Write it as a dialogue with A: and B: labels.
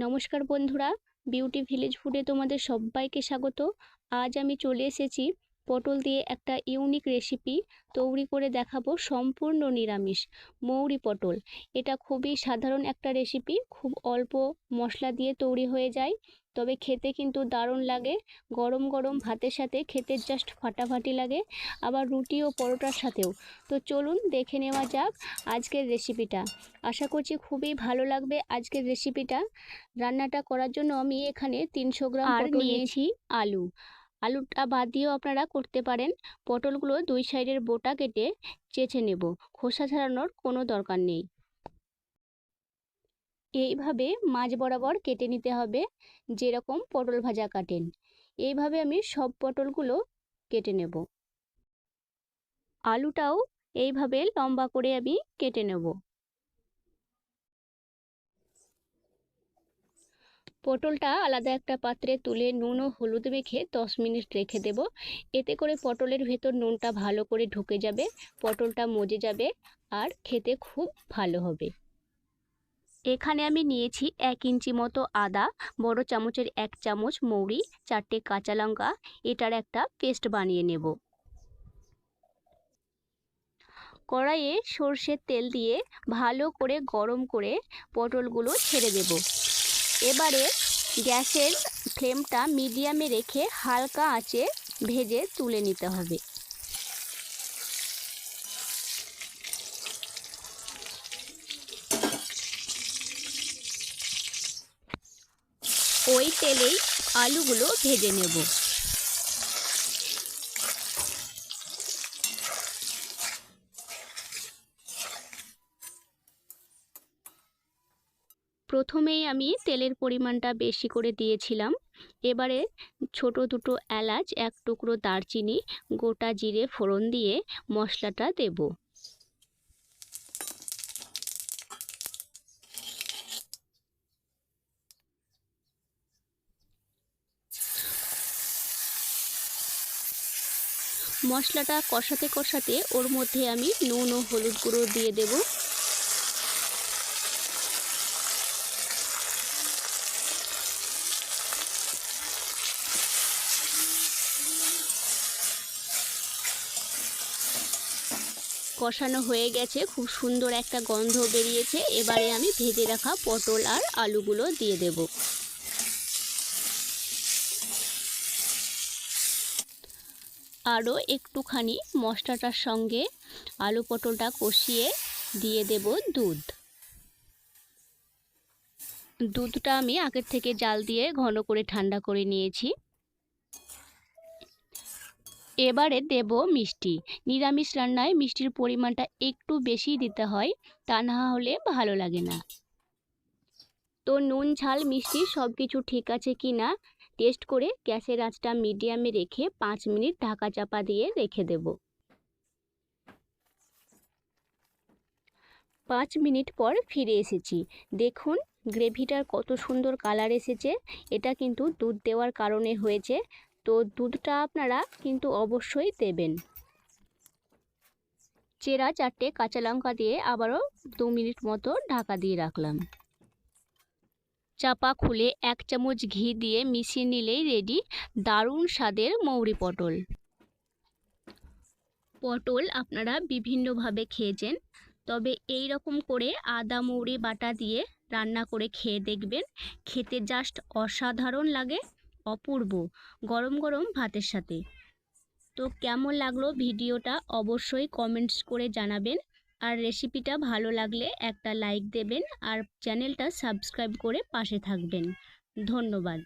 A: নমস্কার বন্ধুরা beauty village ফুডে তোমাদের সবাইকে স্বাগত। আজ আমি চলে এসেছি পটল দিয়ে একটা ইউনিক রেসিপি তৈরি করে দেখাবো সম্পূর্ণ নিরামিষ মৌরি পটল। এটা খুবই সাধারণ একটা রেসিপি খুব অল্প মশলা দিয়ে তৈরি হয়ে যায় তবে খেতে কিন্তু দারুণ লাগে। গরম গরম ভাতের সাথে খেতে জাস্ট ফাটাফাটি লাগে আবার রুটি ও পরোটার সাথেও। তো চলুন দেখে নেওয়া যাক আজকের রেসিপিটা আশা করছি খুবই ভালো লাগবে আজকের রেসিপিটা রান্নাটা করার জন্য আমি এখানে তিনশো গ্রাম পটল নিয়েছি আলু। আলুটা বাদ দিয়েও আপনারা করতে পারেন। পটলগুলো দুই সাইডের বোটা কেটে চেঁচে নেব। খোসা ছাড়ানোর কোনো দরকার নেই। এইভাবে মাঝ বরাবর কেটে নিতে হবে, যেরকম পটল ভাজা কাটেন। এইভাবে আমি সব পটলগুলো কেটে নেব। আলুটাও এইভাবে লম্বা করে আমি কেটে নেব। পটলটা আলাদা একটা পাত্রে তুলে নুন ও হলুদ মেখে দশ মিনিট রেখে দেব। এতে করে পটলের ভেতর নুনটা ভালো করে ঢুকে যাবে, পটলটা মজে যাবে আর খেতে খুব ভালো হবে। এখানে আমি নিয়েছি এক ইঞ্চি মতো আদা, বড় চামচের এক চামচ মৌরি, চারটে কাঁচা লঙ্কা, এটার একটা পেস্ট বানিয়ে নেব। কড়াইয়ে সর্ষের তেল দিয়ে ভালো করে গরম করে পটলগুলো ছেড়ে দেব। এবারে গ্যাসের ফ্লেমটা মিডিয়ামে রেখে হালকা আঁচে ভেজে তুলে নিতে হবে। ওই তেলেই আলুগুলো ভেজে নেব। প্রথমেই আমি তেলের পরিমাণটা বেশি করে দিয়েছিলাম। এবারে ছোট দুটো এলাচ, এক টুকরো দারচিনি, গোটা জিরে ফোড়ন দিয়ে মশলাটা দেব। মশলাটা কষাতে কষাতে ওর মধ্যে আমি নুন ও হলুদ গুঁড়ো দিয়ে দেবো। কষানো হয়ে গেছে, খুব সুন্দর একটা গন্ধ বেরিয়েছে। এবারে আমি ভেজে রাখা পটল আর আলুগুলো দিয়ে দেব। আরও একটুখানি মশলাটার সঙ্গে আলু পটলটা কষিয়ে দিয়ে দেব দুধ। দুধটা আমি আগের থেকে জাল দিয়ে ঘন করে ঠান্ডা করে নিয়েছি। এবারে দেব মিষ্টি। নিরামিষ রান্নায় মিষ্টির পরিমাণটা একটু বেশি দিতে হয়, তা না হলে ভালো লাগে না। তো নুন, ঝাল, মিষ্টি সব কিছু ঠিক আছে কি না? টেস্ট করে গ্যাসের আঁচটা মিডিয়ামে রেখে পাঁচ মিনিট ঢাকা চাপা দিয়ে রেখে দেব। পাঁচ মিনিট পর ফিরে এসেছি। দেখুন, গ্রেভিটার কত সুন্দর কালার এসেছে। এটা কিন্তু দুধ দেওয়ার কারণে হয়েছে। তো দুধটা আপনারা কিন্তু অবশ্যই দেবেন। চেরা চারটে কাঁচা লঙ্কা দিয়ে আবারও দু মিনিট মতো ঢাকা দিয়ে রাখলাম। চাপা খুলে এক চামচ ঘি দিয়ে মিশিয়ে নিলেই রেডি দারুণ স্বাদের মৌরি পটল। পটল আপনারা বিভিন্নভাবে খেয়েছেন, তবে এই রকম করে আদা, মৌরি বাটা দিয়ে রান্না করে খেয়ে দেখবেন, খেতে জাস্ট অসাধারণ লাগে। অপূর্ব। গরম গরম ভাতের সাথে। তো কেমন লাগল ভিডিওটা অবশ্যই কমেন্টস করে জানাবেন। আর রেসিপিটা ভালো লাগলে একটা লাইক দেবেন। আর চ্যানেলটা সাবস্ক্রাইব করে পাশে থাকবেন। ধন্যবাদ।